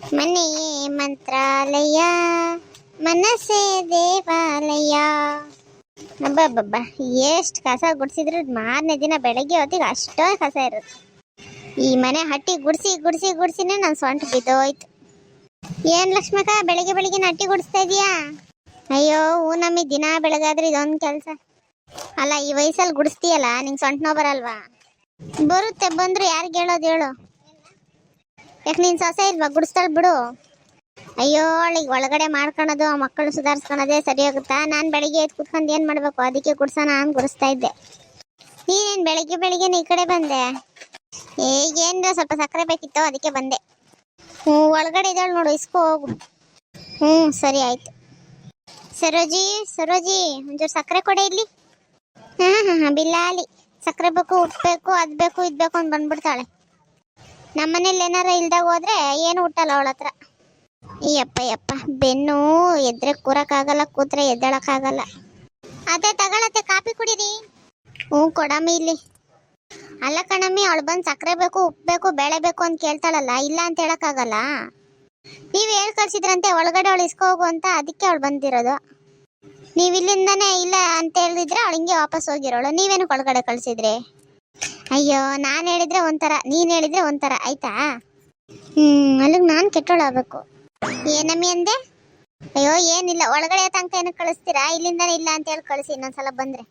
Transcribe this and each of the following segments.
ಮನೆಯೇ ಮಂತ್ರಾಲಯ, ಮನಸ್ಸೇ ದೇವಾಲಯ. ಅಬ್ಬಬ್ಬಬ್ಬ, ಎಷ್ಟು ಕಸ ಗುಡಿಸಿದ್ರು ಮಾರನೇ ದಿನ ಬೆಳಗ್ಗೆ ಹೊತ್ತಿಗೆ ಅಷ್ಟೋ ಕಸ ಇರುತ್ತೆ. ಈ ಮನೆ ಹಟ್ಟಿ ಗುಡಿಸಿ ಗುಡಿಸಿ ಗುಡಿಸಿನೇ ನನ್ನ ಸೊಂಟ ಬಿದ್ದೋಯ್ತು. ಏನ್ ಲಕ್ಷ್ಮಕ, ಬೆಳಿಗ್ಗೆ ಬೆಳಿಗ್ಗೆ ಹಟ್ಟಿ ಗುಡಿಸ್ತಾ ಇದೀಯಾ? ಅಯ್ಯೋ ಹೂ ನಮಗೆ ದಿನ ಬೆಳಗಾದ್ರೆ ಇದೊಂದು ಕೆಲಸ. ಅಲ್ಲ, ಈ ವಯಸ್ಸಲ್ಲಿ ಗುಡಿಸ್ತೀಯಲ್ಲ, ನಿಂಗೆ ಸೊಂಟ ನೋವು ಬರಲ್ವಾ? ಬರುತ್ತೆ, ಬಂದ್ರು ಯಾರಿಗೆ ಹೇಳೋದು ಹೇಳು. ಯಾಕೆ ನೀನ್ ಸೊಸೆ ಇಲ್ವಾ? ಗುಡಿಸ್ತಾಳೆ ಬಿಡು. ಅಯ್ಯೋ ಈಗ ಒಳಗಡೆ ಮಾಡ್ಕೊಳೋದು, ಆ ಮಕ್ಕಳು ಸುಧಾರಿಸ್ಕೊಳೋದೇ ಸರಿ ಹೋಗುತ್ತಾ ನಾನು ಬೆಳಿಗ್ಗೆ ಎದ್ದು ಕುತ್ಕೊಂಡು ಏನು ಮಾಡಬೇಕು? ಅದಕ್ಕೆ ಗುಡ್ಸೋಣ ನಾನು ಗುಡಿಸ್ತಾ ಇದ್ದೆ. ನೀನೇನು ಬೆಳಿಗ್ಗೆ ಬೆಳಿಗ್ಗೆ ಈ ಕಡೆ ಬಂದೆ? ಈಗೇನು ಸ್ವಲ್ಪ ಸಕ್ಕರೆ ಬೇಕಿತ್ತು, ಅದಕ್ಕೆ ಬಂದೆ. ಹ್ಞೂ, ಒಳಗಡೆ ಇದ್ದಾಳೆ ನೋಡು, ಇಸ್ಕೋ ಹೋಗು. ಹ್ಞೂ, ಸರಿ ಆಯ್ತು. ಸರೋಜಿ ಸರೋಜಿ, ಒಂಚೂರು ಸಕ್ಕರೆ ಕೊಡೆ ಇಲ್ಲಿ. ಹಾಂ ಹಾಂ ಹಾಂ ಬಿಲ್ಲಾಲಿ. ಸಕ್ಕರೆ ಬೇಕು, ಉಪ್ಪು ಬೇಕು, ಅದು ಬೇಕು, ಇದು ಬೇಕು ಅಂತ ಬಂದ್ಬಿಡ್ತಾಳೆ. ನಮ್ಮನೇಲಿ ಏನಾರ ಇಲ್ದಾಗ ಹೋದ್ರೆ ಏನು ಹುಟ್ಟಲ್ಲ ಅವಳ ಹತ್ರ. ಯಪ್ಪ ಯಪ್ಪ ಬೆನ್ನು ಎದ್ರೆ ಕೂರಕ್ಕಾಗಲ್ಲ, ಕೂತ್ರೆ ಎದ್ದೇಳಕ್ಕಾಗಲ್ಲ. ಅದೇ ತಗೊಳತ್ತೆ ಕಾಪಿ ಕುಡೀರಿ. ಹ್ಞೂ, ಕೊಡಮ್ಮಿ ಇಲ್ಲಿ. ಅಲ್ಲ ಕಣಮ್ಮಿ, ಅವಳು ಬಂದು ಸಕ್ಕರೆ ಬೇಕು, ಉಪ್ಪು ಬೇಕು, ಬೇಳೆ ಬೇಕು ಅಂತ ಕೇಳ್ತಾಳಲ್ಲ, ಇಲ್ಲ ಅಂತ ಹೇಳೋಕ್ಕಾಗಲ್ಲ? ನೀವು ಹೇಳ್ ಕಳ್ಸಿದ್ರಂತೆ, ಒಳಗಡೆ ಅವಳು ಇಸ್ಕೊ ಹೋಗು ಅಂತ, ಅದಕ್ಕೆ ಅವಳು ಬಂದಿರೋದು. ನೀವು ಇಲ್ಲಿಂದನೇ ಇಲ್ಲ ಅಂತ ಹೇಳಿದ್ರೆ ಅವಳು ವಾಪಸ್ ಹೋಗಿರೋಳು. ನೀವೇನು ಒಳಗಡೆ ಕಳ್ಸಿದ್ರಿ? ಅಯ್ಯೋ, ನಾನು ಹೇಳಿದ್ರೆ ಒಂಥರ, ನೀನು ಹೇಳಿದ್ರೆ ಒಂಥರ, ಆಯ್ತಾ? ಹ್ಮ್, ಅಲ್ಲಿಗೆ ನಾನು ಕೆಟ್ಟೋಳಾಗಬೇಕು. ಏನಮ್ಮಿ ಅಂದೆ? ಅಯ್ಯೋ, ಏನಿಲ್ಲ, ಒಳಗಡೆ ತನಕ ಏನಕ್ಕೆ ಕಳಿಸ್ತೀರಾ? ಇಲ್ಲಿಂದ ಇಲ್ಲ ಅಂತ ಹೇಳಿ ಕಳಿಸಿ, ಇನ್ನೊಂದ್ಸಲ ಬಂದ್ರೆ.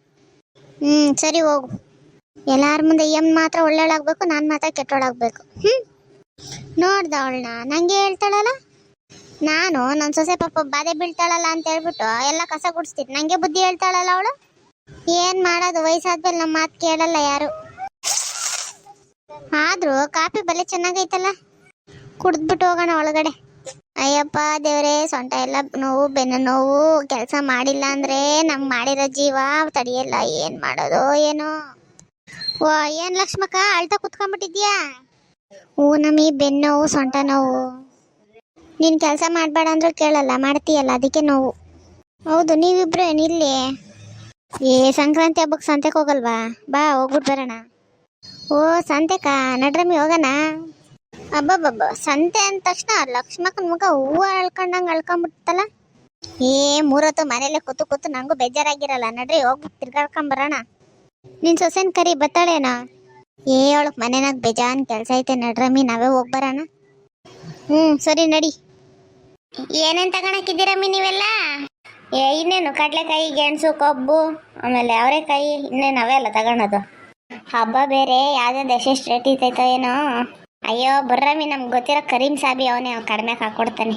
ಹ್ಮ್, ಸರಿ ಹೋಗು. ಎಲ್ಲಾರ ಮುಂದೆ ಎಂ ಮಾತ್ರ ಒಳ್ಳೆಯಳಾಗ್ಬೇಕು ನಾನು ಮಾತ್ರ ಕೆಟ್ಟೋಳಾಗಬೇಕು. ಹ್ಮ್? ನೋಡ್ದ ಅವಳನ್ನ, ನಂಗೆ ಹೇಳ್ತಾಳಲ್ಲ? ನಾನು ನನ್ನ ಸೊಸೆ ಪಾಪ ಬಾಧೆ ಬೀಳ್ತಾಳಲ್ಲ ಅಂತ ಹೇಳ್ಬಿಟ್ಟು ಎಲ್ಲ ಕಸ ಗುಡಿಸ್ತೀನಿ. ನಂಗೆ ಬುದ್ಧಿ ಹೇಳ್ತಾಳಲ್ಲ ಅವಳು? ಏನ್ ಮಾಡೋದು, ವಯಸ್ಸಾದ್ಮೇಲೆ ನಮ್ಮ ಮಾತು ಕೇಳಲ್ಲ ಯಾರು? ಆದ್ರೂ ಕಾಫಿ ಬಲೆ ಚೆನ್ನಾಗೈತಲ್ಲ? ಕುಡಿದ್ಬಿಟ್ಟು ಹೋಗೋಣ ಒಳಗಡೆ. ಅಯ್ಯಪ್ಪ ದೇವರೇ, ಸೊಂಟ ಎಲ್ಲ ನೋವು, ಬೆನ್ನು ನೋವು, ಕೆಲಸ ಮಾಡಿಲ್ಲ ಅಂದ್ರೆ ನಮ್ ಮಾಡಿರೋ ಜೀವ ತಡಿಯಲ್ಲ. ಏನ್ ಮಾಡೋದು ಏನು? ಓ, ಏನ್ ಲಕ್ಷ್ಮಕ್ಕ, ಅಳ್ತಾ ಕುತ್ಕೊಂಡ್ಬಿಟ್ಟಿದ್ಯಾ? ಓ ನಮಿ ಬೆನ್ನು ನೋವು, ಸೊಂಟ ನೋವು. ನೀನ್ ಕೆಲಸ ಮಾಡಬೇಡ ಅಂದ್ರೆ ಕೇಳಲ್ಲ, ಮಾಡ್ತೀಯಲ್ಲ, ಅದಕ್ಕೆ ನೋವು. ಹೌದು, ನೀವಿಬ್ರು ಏನಿಲ್ಲಿ ಏ, ಸಂಕ್ರಾಂತಿ ಹಬ್ಬಕ್ಕೆ ಸಂತೆಗೆ ಹೋಗಲ್ವಾ? ಬಾ ಹೋಗ್ಬಿಟ್ಟು ಬರೋಣ. ಓ, ಸಂತೆಕ? ನಡ್ರಮ್ಮಿ ಹೋಗೋಣ ಅಬ್ಬಬ್ಬಬ್ಬ, ಸಂತೆ ಅಂದ ತಕ್ಷಣ ಲಕ್ಷ್ಮಕ್ಕನ ಮುಖ ಹೂವು ಅಳ್ಕೊಂಡಂಗೆ ಅಳ್ಕೊಂಬಿಡ್ತಲ್ಲ? ಏ, ಮೂರೊತ್ತು ಮನೇಲೆ ಕೂತು ಕೂತು ನಂಗೂ ಬೇಜಾರಾಗಿರಲ್ಲ. ನಡ್ರಿ ಹೋಗ್ಬಿಟ್ಟು ತಿರ್ಗಾಡ್ಕೊಂಬರೋಣ ನಿನ್ ಸೊಸೆನ್ ಕರಿ ಬತ್ತಾಳೇನ ಏ ಅವಳಕ್ ಮನೆನಾಗ ಬೇಜಾನ್ ಕೆಲಸ ಐತೆ ನಡ್ರಮ್ಮಿ, ನಾವೇ ಹೋಗ್ ಬರೋಣ. ಹ್ಞೂ ಸರಿ, ನಡಿ. ಏನೇನು ತಗೊಳಕಿದ್ದೀರಮ್ಮಿ ನೀವೆಲ್ಲ? ಏ, ಇನ್ನೇನು? ಕಡಲೆಕಾಯಿ, ಗೆಣಸು, ಕಬ್ಬು, ಆಮೇಲೆ ಅವರೆಕಾಯಿ ಇನ್ನೇನು ಅವೇ ಅಲ್ಲ ತಗೊಳೋದು. ಹಬ್ಬ ಬೇರೆ ಯಾವ್ದೋ ದಶ ರೇಟ್ ಇರ್ತೈತೋ ಏನೋ. ಅಯ್ಯೋ ಬರ್ರಮಿ ನಮ್ಗೆ ಗೊತ್ತಿರೋ ಕರೀಂ ಸಾಬಿ ಅವನೇ ಕಡಿಮೆ ಹಾಕೊಡ್ತಾನೆ.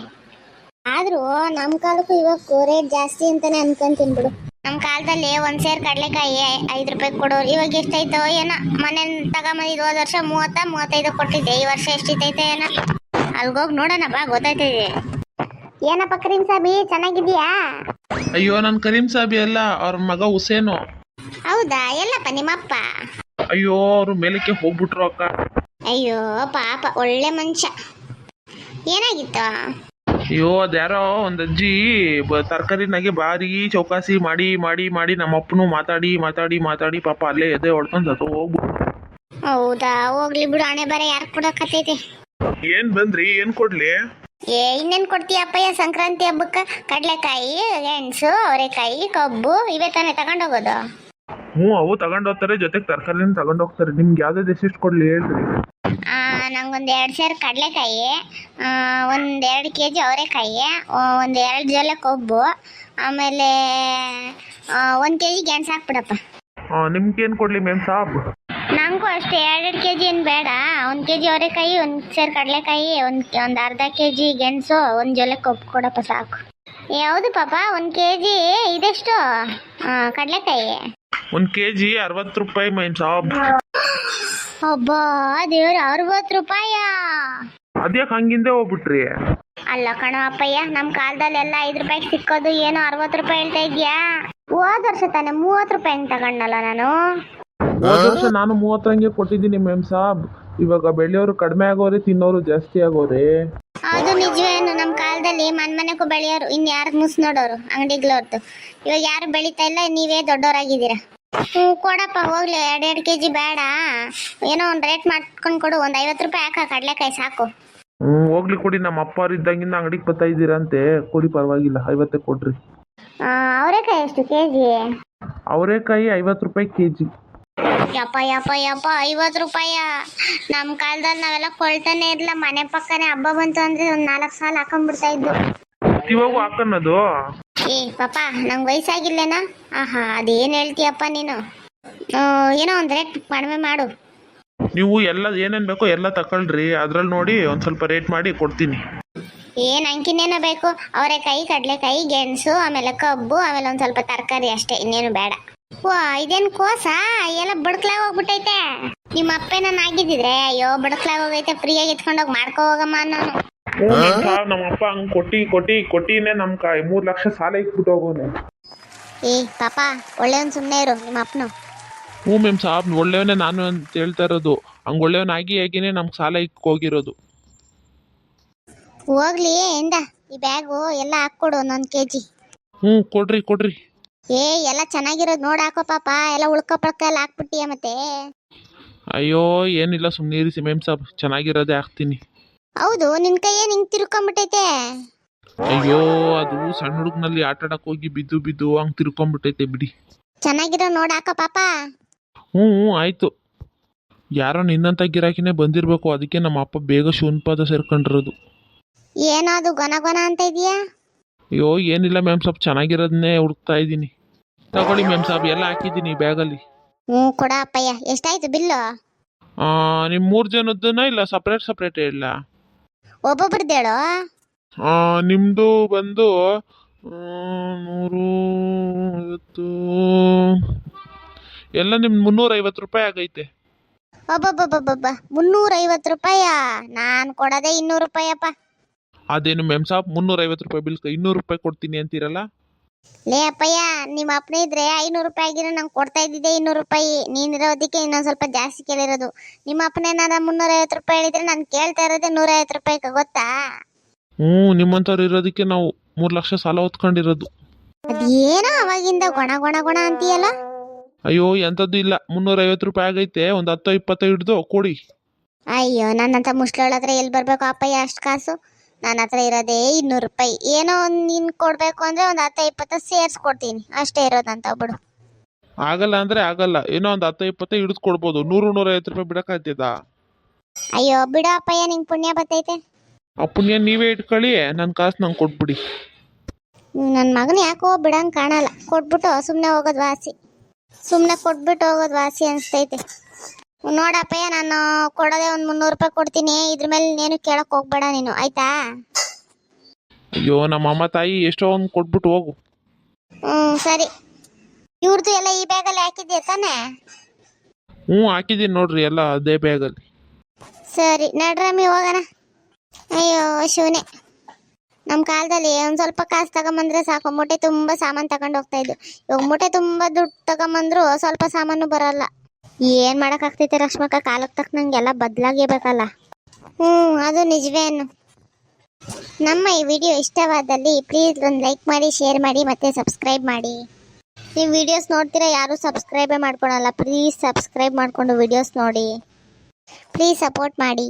ಆದ್ರೂ ನಮ್ಮ ಕಾಲಕ್ಕೂ ಇವಾಗ ರೇಟ್ ಜಾಸ್ತಿ ಅಂತಾನೆ ಅನ್ಕೊಂತೀನಿ ಬಿಡು. ನಮ್ಮ ಕಾಲದಲ್ಲಿ ಒಂದು ಸೇರ್ ಕಡಲೆಕಾಯಿ ಐದು ರೂಪಾಯಿ ಕೊಡೋರು ಇವಾಗ ಎಷ್ಟೈತೋ ಏನೋ. ಮನೆ ತಗೊಂಬಂದಿದ್ದು ಹೋದ ವರ್ಷ ಮೂವತ್ತ ಮೂವತ್ತೈದು ಕೊಟ್ಟಿದ್ದೆ ಈ ವರ್ಷ ಎಷ್ಟೈತೈತೆ ಏನೋ. ಅಲ್ಗೋಗಿ ನೋಡೋಣ ಬಾ ಗೊತ್ತಾಯ್ತದೆ. ಏನಪ್ಪ ಕರೀಂ ಸಾಬಿ ಚೆನ್ನಾಗಿದ್ಯಾ ಅಯ್ಯೋ ನನ್ನ ಕರೀಂ ಸಾಬಿ ಅಲ್ಲ ಅವ್ರ ಮಗ ಹುಸೇನು. ಹೌದಾ? ಎಲ್ಲಪ್ಪ ನಿಮ್ಮಪ್ಪ? ಅಯ್ಯೋ ಅವ್ರು ಮೇಲಕ್ಕೆ ಹೋಗ್ಬಿಟ್ರು ಅಕ್ಕ. ಅಯ್ಯೋ ಪಾಪ ಒಳ್ಳೆ ಮನುಷ್ಯ. ಏನಾಗಿತ್ತು? ಅಯ್ಯೋ ಅದ್ಯಾರೋ ಒಂದ್ ಅಜ್ಜಿ ತರಕಾರಿನಾಗೆ ಬಾರಿ ಚೌಕಾಸಿ ಮಾಡಿ ಮಾಡಿ ಮಾಡಿ ನಮ್ಮ ಅಪ್ಪನು ಮಾತಾಡಿ ಮಾತಾಡಿ ಮಾತಾಡಿ ಪಾಪ ಅಲ್ಲೇ ಎದೆ ಹೊಡ್ಕೊಂಡು ಸತ್ತು ಹೋಗ್ಬಿಟ್ರು. ಹೌದಾ? ಹೋಗ್ಲಿ ಬಿಡು ಹಣೆ ಬರ ಯಾರು ಕೊಡಕತ್ತೈತಿ ಏನ್ ಬಂದ್ರಿ? ಏನ್ ಕೊಡ್ಲಿ? ಏ ಇನ್ನೇನ್ ಕೊಡ್ತೀಯಪ್ಪಯ್ಯ ಸಂಕ್ರಾಂತಿ ಹಬ್ಬಕ್ಕ ಕಡಲೆಕಾಯಿ ಗೆಣಸು ಅವರೆಕಾಯಿ ಕಬ್ಬು ಇವೇ ತಾನೇ ತಗೊಂಡೋಗೋದು ಹ್ಞೂ ಅವು ತಗೊಂಡು ಹೋಗ್ತಾರೆ ಜೊತೆಗೆ ತರಕಾರಿನ ತಗೊಂಡು ಹೋಗ್ತಾರೆ. ನಿಮ್ಗೆ ಯಾವ್ದು ಎಷ್ಟೆಷ್ಟು ಕೊಡ್ಲಿ ಹೇಳ್ರಿ. ನಂಗೊಂದ್ ಎರಡು ಸೇರು ಕಡಲೆಕಾಯಿ ಒಂದು ಎರಡು ಕೆ ಜಿ ಅವರೆಕಾಯಿ ಒಂದು ಎರಡು ಜೊಲೆ ಕೊಬ್ಬು ಆಮೇಲೆ ಒಂದು ಕೆ ಜಿ ಗೆಣಸು ಹಾಕ್ಬಿಡಪ್ಪ ನಿಮ್ಗೇನು ಕೊಡಲಿ ಮೇಮ್ ಸಾಬ್? ನಂಗೂ ಅಷ್ಟೇ ಎರಡೆರಡು ಕೆ ಜಿ ಏನು ಬೇಡ. ಒಂದು ಕೆ ಜಿ ಅವರೆಕಾಯಿ ಒಂದು ಸೇರು ಕಡಲೆಕಾಯಿ ಒಂದು ಒಂದು ಅರ್ಧ ಕೆ ಜಿ ಗೆಣಸು ಒಂದು ಜೊಲೆ ಕೊಬ್ಬು ಕೊಡಪ್ಪ ಸಾಕು. ಯಾವುದು ಪಾಪ ಒಂದು ಕೆ ಜಿ ಇದೆಷ್ಟು ಕಡಲೆಕಾಯಿ. ಒಂದ್ ಕೆ ಜಿ ಅರವತ್ತು ರೂಪಾಯಿ ಮೇಮ್ ಸಾಬ್. ಅಬ್ಬಾ ದೇವ್ರ ಅರವತ್ತು ರೂಪಾಯ? ಅದ್ಯಾಕೆ ಹಂಗಿಂದೆ ಹೋಗ್ಬಿಟ್ರಿ? ಅಲ್ಲ ಕಣ ಅಪ್ಪಯ್ಯ ನಮ್ಮ ಕಾಲದಲ್ಲಿ ಎಲ್ಲ ಐದು ರೂಪಾಯಿಗೆ ಸಿಕ್ಕೋದು ಏನು ಅರವತ್ತು ರೂಪಾಯಿ ಹೇಳ್ತಾ ಇದ್ಯಾ? ಹೋದ ವರ್ಷ ತಾನೆ ಮೂವತ್ತು ರೂಪಾಯಿ ತಗೊಂಡಲ್ಲ ನಾನು? ಹೋದ ವರ್ಷ ನಾನು ಮೂವತ್ತರಂಗೆ ಕೊಟ್ಟಿದ್ದೀನಿ ಮೇಮ್ ಸಾಬ್. ಇವಾಗ ಬೆಳೆಯೋರು ಕಡಿಮೆ ಆಗೋರೆ ತಿನ್ನೋರು ಜಾಸ್ತಿ ಆಗೋರೆ. ಅದು ನಿಜವೇನು ನಮ್ಮ ಕಾಲದಲ್ಲಿ ಮನ್ ಮನೆಗೂ ಬೆಳೆಯೋರು ಇನ್ ಯಾರು ಮುಸ್ ನೋಡೋರು ಅಂಗಡಿಗಳವ್ರದ್ದು ಇವಾಗ ಯಾರು ಬೆಳೀತಾ ಇಲ್ಲ ನೀವೇ ದೊಡ್ಡವರಾಗಿದ್ದೀರಾ ಹ್ಞೂ ಕೊಡಪ್ಪ ಹೋಗ್ಲಿ ಎರಡು ಎರಡು ಕೆ ಜಿ ಬೇಡ. ಏನೋ ಒಂದು ರೇಟ್ ಮಾಡ್ಕೊಂಡು ಕೊಡು ಒಂದು ಐವತ್ತು ರೂಪಾಯಿ ಹಾಕ ಕಡಲೆಕಾಯಿ ಸಾಕು. ಹ್ಞೂ ಹೋಗ್ಲಿ ಕೊಡಿ ನಮ್ಮ ಅಪ್ಪ ಇದ್ದಂಗಿಂದ ಅಂಗಡಿಗೆ ಬರ್ತಾ ಇದ್ದೀರಂತೆ ಕೊಡಿ ಪರವಾಗಿಲ್ಲ ಐವತ್ತೇ ಕೊಡ್ರಿ. ಅವರೇಕಾಯಿ ಎಷ್ಟು ಕೆ ಜಿ ಅವರೇಕಾಯಿ ಐವತ್ತು ರೂಪಾಯಿ ಕೆ ಜಿ ಯಪ್ಪ ಯಪ್ಪ ಯಪ್ಪ ಐವತ್ತು ರೂಪಾಯ. ನಮ್ಮ ಕಾಲದಲ್ಲಿ ನಾವೆಲ್ಲ ಕೊಳ್ತಾನೆ ಇರಲಿಲ್ಲ. ಮನೆ ಪಕ್ಕನೆ ಹಬ್ಬ ಬಂತು ಅಂದ್ರೆ ಒಂದು ನಾಲ್ಕು ಸಾಲ ಹಾಕೊಂಡ್ಬಿಡ್ತಾ ಇದ್ದು ಇವಾಗೂ ಹಾಕನ್ನದು ಏ ಪಾಪ ನಂಗೆ ವಯಸ್ಸಾಗಿಲ್ಲೇನಾ? ಆಹಾ ಅದೇನು ಹೇಳ್ತೀಯಪ್ಪ ನೀನು? ಆ, ಏನೋ ಒಂದು ರೇಟ್ ಕಡಿಮೆ ಮಾಡು. ನೀವು ಎಲ್ಲ ಏನೇನು ಬೇಕೋ ಎಲ್ಲ ತಕೊಳ್ರಿ. ಅದ್ರಲ್ಲಿ ನೋಡಿ ಒಂದು ಸ್ವಲ್ಪ ರೇಟ್ ಮಾಡಿ ಕೊಡ್ತೀನಿ. ಏನು ಅಂಕಿನೇನೋ ಬೇಕು? ಅವರೆಕಾಯಿ ಕಡಲೆಕಾಯಿ ಗೆಣಸು ಆಮೇಲೆ ಕಬ್ಬು ಆಮೇಲೆ ಒಂದು ಸ್ವಲ್ಪ ತರಕಾರಿ ಅಷ್ಟೇ. ಇನ್ನೇನು ಬೇಡ. ವಾ ಇದೇನ್ ಕೋಸ? ಎಲ್ಲ ಬಡ್ಕ್ಲಾಗ ಹೋಗ್ಬಿಟ್ಟೈತೆ. ನಿಮ್ಮ ನನ್ ಆಗಿದ್ದಿದ್ರೆ ಅಯ್ಯೋ ಬಡ್ಕ್ಲಾಗ ಹೋಗೈತೆ ಫ್ರೀಯಾಗಿ ಎತ್ಕೊಂಡೋಗಿ ಮಾಡ್ಕೋ ಹೋಗಮ್ಮ ನಾನು. ನಮ್ಮ ಅಪ್ಪ ಹಂಗ್ ಕೊಟ್ಟಿ ಕೊಟ್ಟಿ ಕೊಟ್ಟಿನೇ ನಮ್ ಕೈ ಮೂರ್ ಲಕ್ಷ ಸಾಲ ಇಟ್ಬಿಟ್ಟು ಹೋಗೋನೆ. ಏ ಪಾಪ ಒಳ್ಳೆ ಸುಮ್ನೆ ಸುಮ್ಮನೆ ಇರು ನಿಮ್ಮ ಅಪ್ಪನು. ಹ್ಞೂ ಮ್ಯಾಮ್ ಸಾಬ್ ಒಳ್ಳೆಯವನೇ ನಾನು ಅಂತ ಹೇಳ್ತಾ ಇರೋದು. ಹಂಗೆ ಒಳ್ಳೆಯವನಾಗಿ ಆಗಿನೇ ನಮ್ಗೆ ಸಾಲ ಇಕ್ ಹೋಗಿರೋದು. ಹೋಗ್ಲಿ ಎಂದ? ಈ ಬ್ಯಾಗು ಎಲ್ಲ ಹಾಕ್ಕೊಡು ಒಂದೊಂದು ಕೆ ಜಿ ಹ್ಞೂ ಕೊಡ್ರಿ ಕೊಡ್ರಿ. ಏ ಎಲ್ಲ ಚೆನ್ನಾಗಿರೋದು ನೋಡಿ ಹಾಕೋ ಪಾಪ. ಎಲ್ಲ ಉಳ್ಕ ಪಳ್ಕ ಎಲ್ಲ ಹಾಕ್ಬಿಟ್ಟಿಯ ಮತ್ತೆ? ಅಯ್ಯೋ ಏನಿಲ್ಲ ಸುಮ್ಮನೆ ಇರಿಸಿ ಮೇಮ್ ಸಾಬ್. ಚೆನ್ನಾಗಿರೋದೇ ಹಾಕ್ತೀನಿ. ಹೌದು ನಿನ್ ಕೈಯೇ ನಿಂಗೆ ತಿರ್ಕೊಂಬಿಟ್ಟೈತೆ? ಅಯ್ಯೋ ಅದು ಸಣ್ಣ ಹುಡುಗನಲ್ಲಿ ಆಟ ಆಡಕ್ ಹೋಗಿ ಬಿದ್ದು ಬಿದ್ದು ಹಂಗ್ ತಿರ್ಕೊಂಬಿಟ್ಟೈತೆ ಬಿಡಿ. ಚೆನ್ನಾಗಿರೋ ನೋಡಿ ಹಾಕೋ ಪಾಪ. ಹ್ಞೂ ಆಯ್ತು ಆಯಿತು. ಯಾರೋ ನಿನ್ನಂತ ಗಿರಾಕಿನೇ ಬಂದಿರಬೇಕು. ಅದಕ್ಕೆ ನಮ್ಮ ಅಪ್ಪ ಬೇಗ ಶೂನ್ಪಾದ ಸೇರ್ಕೊಂಡಿರೋದು. ಏನೋ ಅದು ಗೊನ ಗೊನ ಅಂತ ಇದೆಯಾ? ಅಯ್ಯೋ ಏನಿಲ್ಲ ಮ್ಯಾಮ್ ಸಾಬ್ ಚೆನ್ನಾಗಿರೋದನ್ನೇ ಹುಡುಕ್ತಾ ಇದ್ದೀನಿ. ತಗೊಳ್ಳಿ ಮ್ಯಾಮ್ ಸಾಬ್ ಎಲ್ಲ ಹಾಕಿದ್ದೀನಿ ಬ್ಯಾಗಲ್ಲಿ ಹ್ಞೂ ಕೊಡ ಅಪ್ಪಯ್ಯ. ಎಷ್ಟಾಯ್ತು ಬಿಲ್ಲು? ನಿಮ್ಮ ಮೂರು ಜನದ್ದನ್ನ ಇಲ್ಲ ಸಪ್ರೇಟ್ ಸಪ್ರೇಟ್ ಇಲ್ಲ? ಒಬ್ಬೊಬ್ರದ್ದು ಹೇಳು? ನಿಮ್ಮದು ಬಂದು ಆ, ನೂರು ಐವತ್ತು ಎಲ್ಲ ನಿಮ್ಮ ಮುನ್ನೂರೈವತ್ತು ರೂಪಾಯಿ ಆಗೈತೆ. ಒಬ್ಬೊಬ್ಬೊಬ್ಬೊಬ್ಬ ಮುನ್ನೂರ ಐವತ್ತು ರೂಪಾಯ? ನಾನು ಕೊಡೋದೇ ಇನ್ನೂರು ರೂಪಾಯಪ್ಪ. ಅದೇನು ಮೆಮ್ ಸಾಬ್ ಮುನ್ನೂರೈವತ್ತು ರೂಪಾಯಿ ಬಿಲ್ ಇನ್ನೂರು ರೂಪಾಯಿ ಕೊಡ್ತೀನಿ ಅಂತೀರಲ್ಲ? ಲೇ ಅಪ್ಪಯ್ಯ ನಿಮ್ಮ ಅಪ್ಪನೇ ಇದ್ರೆ ಐನೂರು ರೂಪಾಯಿ ಆಗಿರೋ ನಂಗೆ ಕೊಡ್ತಾ ಇದ್ದಿದ್ದೆ ಇನ್ನೂರು ರೂಪಾಯಿ. ನೀನಿರೋದಕ್ಕೆ ಇನ್ನೊಂದು ಸ್ವಲ್ಪ ಜಾಸ್ತಿ ಕೇಳಿರೋದು. ನಿಮ್ಮ ಅಪ್ಪನೇನಾರ ಮುನ್ನೂರೈವತ್ತು ರೂಪಾಯಿ ಹೇಳಿದ್ರೆ ನಾನು ಕೇಳ್ತಾ ಇರೋದೇ ನೂರೈವತ್ತು ರೂಪಾಯಿ ಗೊತ್ತಾ? ಹ್ಞೂ ನಿಮ್ಮಂಥವ್ರು ಇರೋದಕ್ಕೆ ನಾವು ಮೂರು ಲಕ್ಷ ಸಾಲ ಹೊತ್ಕೊಂಡಿರೋದು. ಅದೇನೋ ಅವಾಗಿಂದ ಗೊಣ ಗೊಣ ಗೊಣ ಅಂತೀಯಲ್ಲ? ಅಯ್ಯೋ ಎಂಥದ್ದು ಇಲ್ಲ. ಮುನ್ನೂರೈವತ್ತು ರೂಪಾಯಿ ಆಗೈತೆ ಒಂದು ಹತ್ತು ಇಪ್ಪತ್ತು ಹಿಡ್ದು ಕೊಡಿ. ಅಯ್ಯೋ ನನ್ನಂತ ಮುಸ್ಲೋಳ ಹತ್ರ ಎಲ್ಲಿ ಬರ್ಬೇಕು ಅಪ್ಪಯ್ಯ ಅಷ್ಟು ಕಾಸು? ನನ್ನ ಹತ್ರ ಇರೋದೇ ಇನ್ನೂರು ರೂಪಾಯಿ. ಏನೋ ಒಂದು ನೀನು ಕೊಡಬೇಕು ಅಂದರೆ ಒಂದು ಹತ್ತು ಇಪ್ಪತ್ತು ಸೇರಿಸ್ಕೊಡ್ತೀನಿ. ಅಷ್ಟೇ ಇರೋದಂತ ಬಿಡು. ಆಗಲ್ಲ ಅಂದ್ರೆ ಆಗಲ್ಲ. ಏನೋ ಒಂದು ಹತ್ತು ಇಪ್ಪತ್ತು ಹಿಡಿದು ಕೊಡ್ಬೋದು. ನೂರು ನೂರೈವತ್ತು ರೂಪಾಯಿ ಬಿಡಕ್ಕಾಗ್ತದ ಅಯ್ಯೋ ಬಿಡು ಅಪ್ಪಯ್ಯ ನಿಂಗೆ ಪುಣ್ಯ ಬತ್ತೈತೆ ಆ ಪುಣ್ಯ ನೀವೇ ಇಟ್ಕೊಳ್ಳಿ ನನ್ನ ಕಾಸು ನಂಗೆ ಕೊಟ್ಬಿಡಿ. ನನ್ನ ಮಗನ ಯಾಕೋ ಬಿಡಂಗೆ ಕಾಣಲ್ಲ. ಕೊಟ್ಬಿಟ್ಟು ಸುಮ್ಮನೆ ಹೋಗೋದು ವಾಸಿ. ಸುಮ್ಮನೆ ಕೊಟ್ಬಿಟ್ಟು ಹೋಗೋದು ವಾಸಿ ಅನಿಸ್ತೈತೆ. ನೋಡಪ್ಪಯ್ಯ ನಾನು ಕೊಡೋದೇ ಒಂದು ಮುನ್ನೂರು ರೂಪಾಯಿ ಕೊಡ್ತೀನಿ. ಇದ್ರ ಮೇಲೆ ನೀನು ಕೇಳಕ್ ಹೋಗ್ಬೇಡ ನೀನು. ಆಯ್ತಾ? ಅಯ್ಯೋ ನಮ್ಮ ಅಮ್ಮ ತಾಯಿ ಎಷ್ಟೋ ಒಂದು ಕೊಟ್ಬಿಟ್ಟು ಹೋಗು. ಹ್ಮ್ ಸರಿ. ಇವ್ರದ್ದು ಎಲ್ಲ ಈ ಬ್ಯಾಗಲ್ಲಿ ಹಾಕಿದ್ಯಾ ತಾನೇ? ಹ್ಞೂ ಹಾಕಿದ್ದೀನಿ ನೋಡ್ರಿ ಎಲ್ಲ ಅದೇ ಬ್ಯಾಗಲ್ಲಿ ಸರಿ ನಡ್ರಮ್ಮಿ ಹೋಗೋಣ. ಅಯ್ಯೋ ಶಿವನೇ ನಮ್ಮ ಕಾಲದಲ್ಲಿ ಒಂದು ಸ್ವಲ್ಪ ಕಾಸು ತಗೊಂಬಂದ್ರೆ ಸಾಕು. ಮೂಟೆ ತುಂಬ ಸಾಮಾನು ತಗೊಂಡು ಹೋಗ್ತಾ ಇದ್ದು. ಇವಾಗ ಮೂಟೆ ತುಂಬ ದುಡ್ಡು ತಗೊಂಬಂದ್ರು ಸ್ವಲ್ಪ ಸಾಮಾನು ಬರಲ್ಲ. ಏನು ಮಾಡೋಕ್ಕಾಗ್ತೈತೆ ರಶ್ಮಕ್ಕ? ಕಾಲಕ್ಕೆ ತಕ್ಕನಂಗೆ ಎಲ್ಲ ಬದಲಾಗೇಬೇಕಲ್ಲ ಹ್ಞೂ ಅದು ನಿಜವೇನು. ನಮ್ಮ ಈ ವಿಡಿಯೋ ಇಷ್ಟವಾದಲ್ಲಿ ಪ್ಲೀಸ್ ಒಂದು ಲೈಕ್ ಮಾಡಿ ಶೇರ್ ಮಾಡಿ ಮತ್ತೆ ಸಬ್ಸ್ಕ್ರೈಬ್ ಮಾಡಿ. ನೀವು ವಿಡಿಯೋಸ್ ನೋಡ್ತೀರಾ ಯಾರೂ ಸಬ್ಸ್ಕ್ರೈಬೇ ಮಾಡ್ಕೊಳಲ್ಲ. ಪ್ಲೀಸ್ ಸಬ್ಸ್ಕ್ರೈಬ್ ಮಾಡಿಕೊಂಡು ವಿಡಿಯೋಸ್ ನೋಡಿ. ಪ್ಲೀಸ್ ಸಪೋರ್ಟ್ ಮಾಡಿ.